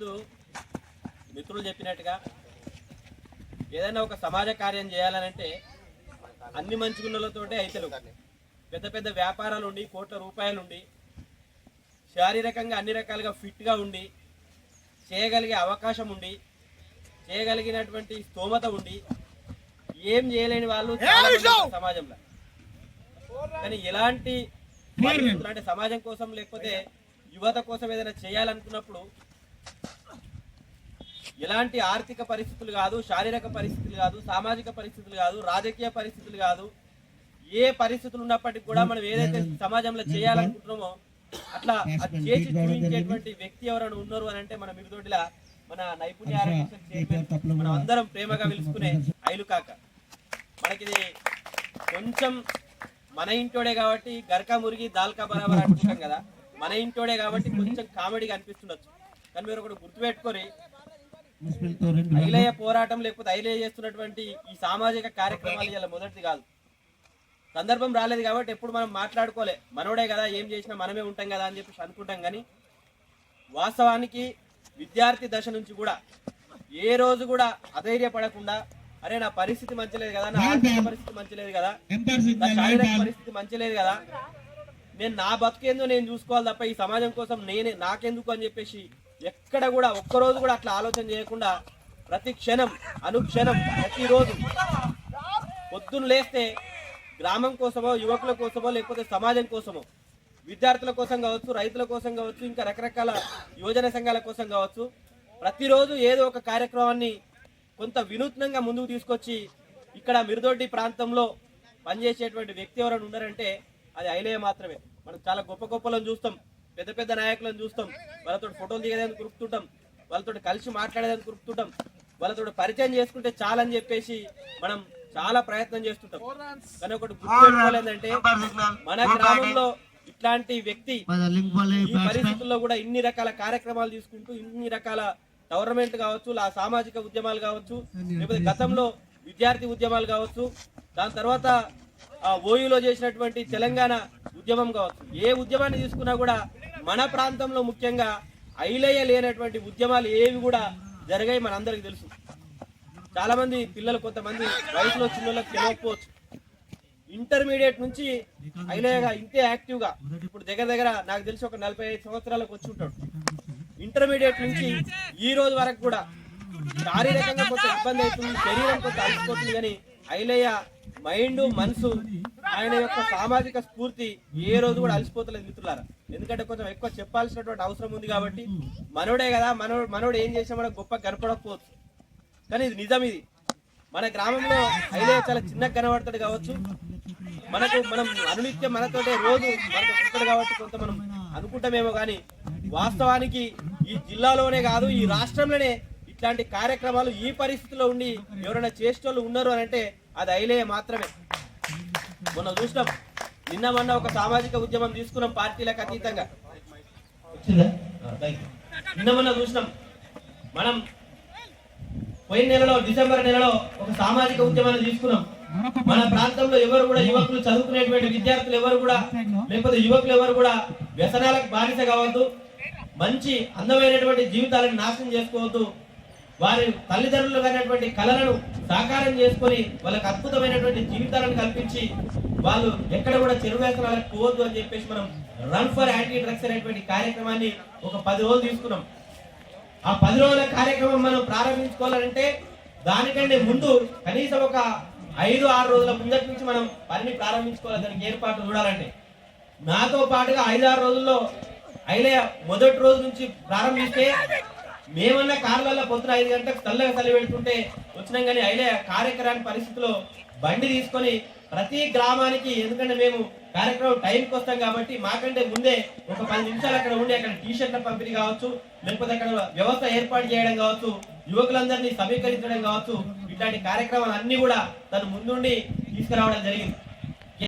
ముందు మిత్రులు చెప్పినట్టుగా ఏదైనా ఒక సమాజ కార్యం చేయాలనంటే అన్ని మంచి గుణాలతోటే అయితలు పెద్ద పెద్ద వ్యాపారాలు ఉండి కోట్ల రూపాయలు ఉండి శారీరకంగా అన్ని రకాలుగా ఫిట్గా ఉండి చేయగలిగే అవకాశం ఉండి చేయగలిగినటువంటి స్తోమత ఉండి ఏం చేయలేని వాళ్ళు సమాజంలో. కానీ ఎలాంటి అంటే సమాజం కోసం లేకపోతే యువత కోసం ఏదైనా చేయాలనుకున్నప్పుడు ఎలాంటి ఆర్థిక పరిస్థితులు కాదు శారీరక పరిస్థితులు కాదు సామాజిక పరిస్థితులు కాదు రాజకీయ పరిస్థితులు కాదు. ఏ పరిస్థితులు ఉన్నప్పటికీ కూడా మనం ఏదైతే సమాజంలో చేయాలనుకుంటున్నామో అట్లా అది చేసి చూపించేటువంటి వ్యక్తి ఎవరైనా ఉన్నారు అని అంటే మన మిరుదొడ్డిలా మన నైపుణ్య ఆరోగ్య మనం అందరం ప్రేమగా పిలుచుకునే ఐలు కాక మనకిది కొంచెం మన ఇంటోడే కాబట్టి గరకా మురిగి దాల్కా బరాబర్ అనుకుంటాం కదా. మన ఇంటోడే కాబట్టి కొంచెం కామెడీగా అనిపిస్తుండొచ్చు. కానీ మీరు ఒకటి గుర్తుపెట్టుకొని ఐలయ్య పోరాటం లేకపోతే ఐలయ్య చేస్తున్నటువంటి ఈ సామాజిక కార్యక్రమాలు ఇలా మొదటిది కాదు. సందర్భం రాలేదు కాబట్టి ఎప్పుడు మనం మాట్లాడుకోలే. మనోడే కదా ఏం చేసినా మనమే ఉంటాం కదా అని చెప్పేసి అనుకుంటాం కానీ వాస్తవానికి విద్యార్థి దశ నుంచి కూడా ఏ రోజు కూడా అధైర్యపడకుండా అరే నా పరిస్థితి మంచిలేదు కదా నా ఆర్థిక పరిస్థితి మంచిలేదు కదా నా శారీరక పరిస్థితి మంచిలేదు కదా నేను నా బతుకేందో నేను చూసుకోవాలి తప్ప ఈ సమాజం కోసం నేనే నాకెందుకు అని చెప్పేసి ఎక్కడ కూడా ఒక్కరోజు కూడా అట్లా ఆలోచన చేయకుండా ప్రతి క్షణం అనుక్షణం ప్రతిరోజు పొద్దున్న లేస్తే గ్రామం కోసమో యువకుల కోసమో లేకపోతే సమాజం కోసమో విద్యార్థుల కోసం కావచ్చు రైతుల కోసం కావచ్చు ఇంకా రకరకాల యువజన సంఘాల కోసం కావచ్చు ప్రతిరోజు ఏదో ఒక కార్యక్రమాన్ని కొంత వినూత్నంగా ముందుకు తీసుకొచ్చి ఇక్కడ మిరుదొడ్డి ప్రాంతంలో పనిచేసేటువంటి వ్యక్తి ఎవరైనా ఉన్నారంటే అది ఐలయ్య మాత్రమే. మనం చాలా గొప్ప గొప్పలను చూస్తాం. పెద్ద పెద్ద నాయకులను చూస్తాం. వాళ్ళతో ఫోటోలు దిగేదానికి గుర్తుంటాం వాళ్ళతో కలిసి మాట్లాడేదానికి గుర్తుంటాం వాళ్ళతో పరిచయం చేసుకుంటే చాలని చెప్పేసి మనం చాలా ప్రయత్నం చేస్తుంటాం. కానీ ఒకటి గుర్తుపెట్టుకోలేదంటే మన గ్రామంలో ఇట్లాంటి వ్యక్తి ఈ పరిస్థితుల్లో కూడా ఇన్ని రకాల కార్యక్రమాలు తీసుకుంటూ ఇన్ని రకాల గవర్నమెంట్ కావచ్చు ఆ సామాజిక ఉద్యమాలు కావచ్చు లేకపోతే గతంలో విద్యార్థి ఉద్యమాలు కావచ్చు దాని తర్వాత ఆ ఓయూలో చేసినటువంటి తెలంగాణ ఉద్యమం కావచ్చు. ఏ ఉద్యమాన్ని తీసుకున్నా కూడా మన ప్రాంతంలో ముఖ్యంగా ఐలయ్య లేనటువంటి ఉద్యమాలు ఏవి కూడా జరిగాయి మనందరికి తెలుసు. చాలామంది పిల్లలు కొంతమంది వయసులో చిన్నోళ్ళకి తెలియకపోవచ్చు. ఇంటర్మీడియట్ నుంచి ఐలయ్యగా ఇంతే యాక్టివ్గా ఇప్పుడు దగ్గర దగ్గర నాకు తెలిసి ఒక నలభై ఐదు సంవత్సరాలకు వచ్చి ఉంటాడు. ఇంటర్మీడియట్ నుంచి ఈ రోజు వరకు కూడా శారీరకంగా కొంత ఇబ్బంది అవుతుంది శరీరం కొంత అలసిపోతుంది కానీ ఐలయ్య మైండ్ మనసు ఆయన యొక్క సామాజిక స్ఫూర్తి ఏ రోజు కూడా అలసిపోతలేదు మిత్రులారా. ఎందుకంటే కొంచెం ఎక్కువ చెప్పాల్సినటువంటి అవసరం ఉంది కాబట్టి మనోడే కదా మనోడు మనోడు ఏం చేసినా మనకు గొప్ప కనపడకపోవచ్చు. కానీ ఇది నిజం ఇది. మన గ్రామంలో అయితే చాలా చిన్నగా కనబడతాడు కావచ్చు. మనకు మనం అనునిత్యం మనతోటే రోజు మనకు వస్తాడు కాబట్టి కొంత మనం అనుకుంటామేమో కానీ వాస్తవానికి ఈ జిల్లాలోనే కాదు ఈ రాష్ట్రంలోనే ఇట్లాంటి కార్యక్రమాలు ఈ పరిస్థితిలో ఉండి ఎవరైనా చేసేటోళ్ళు ఉన్నారు అని అంటే అది ఐలయ్య మాత్రమే. మొన్న చూసినాం. నిన్న మొన్న ఒక సామాజిక ఉద్యమం తీసుకున్నాం పార్టీలకు అతీతంగా. నిన్న మొన్న చూసినాం. మనం పోయిన నెలలో డిసెంబర్ నెలలో ఒక సామాజిక ఉద్యమాన్ని తీసుకున్నాం. మన ప్రాంతంలో ఎవరు కూడా యువకులు చదువుకునేటువంటి విద్యార్థులు ఎవరు కూడా లేకపోతే యువకులు ఎవరు కూడా వ్యసనాలకు బానిస కావద్దు. మంచి అందమైనటువంటి జీవితాలను నాశనం చేసుకోవద్దు. వారి తల్లిదండ్రులు అయినటువంటి కళలను సాకారం చేసుకొని వాళ్ళకి అద్భుతమైనటువంటి జీవితాలను కల్పించి వాళ్ళు ఎక్కడ కూడా చెరు పోవద్దు అని చెప్పేసి మనం రన్ ఫర్ యాంటీ డ్రగ్స్ అనేటువంటి కార్యక్రమాన్ని ఒక పది రోజులు తీసుకున్నాం. ఆ పది రోజుల కార్యక్రమం మనం ప్రారంభించుకోవాలంటే దానికంటే ముందు కనీసం ఒక ఐదు ఆరు రోజుల ముందటి నుంచి మనం పనిని ప్రారంభించుకోవాలి. దానికి ఏర్పాటు చూడాలంటే. నాతో పాటుగా ఐదు ఆరు రోజుల్లో ఐలయ్య మొదటి రోజు నుంచి ప్రారంభిస్తే మేమన్నా కార్లలో పొద్దున ఐదు గంటలకు చల్లగా చలి పెడుతుంటే వచ్చినాం కానీ అయినా కార్యక్రమాన్ని పరిస్థితిలో బండి తీసుకొని ప్రతి గ్రామానికి ఎందుకంటే మేము కార్యక్రమం టైంకి వస్తాం కాబట్టి మాకంటే ముందే ఒక పది నిమిషాలు అక్కడ ఉండి అక్కడ టీ షర్ట్ల పంపిణీ కావచ్చు లేకపోతే అక్కడ వ్యవస్థ ఏర్పాటు చేయడం కావచ్చు యువకులందరినీ సమీకరించడం కావచ్చు ఇట్లాంటి కార్యక్రమాలు అన్ని కూడా తను ముందుండి తీసుకురావడం జరిగింది.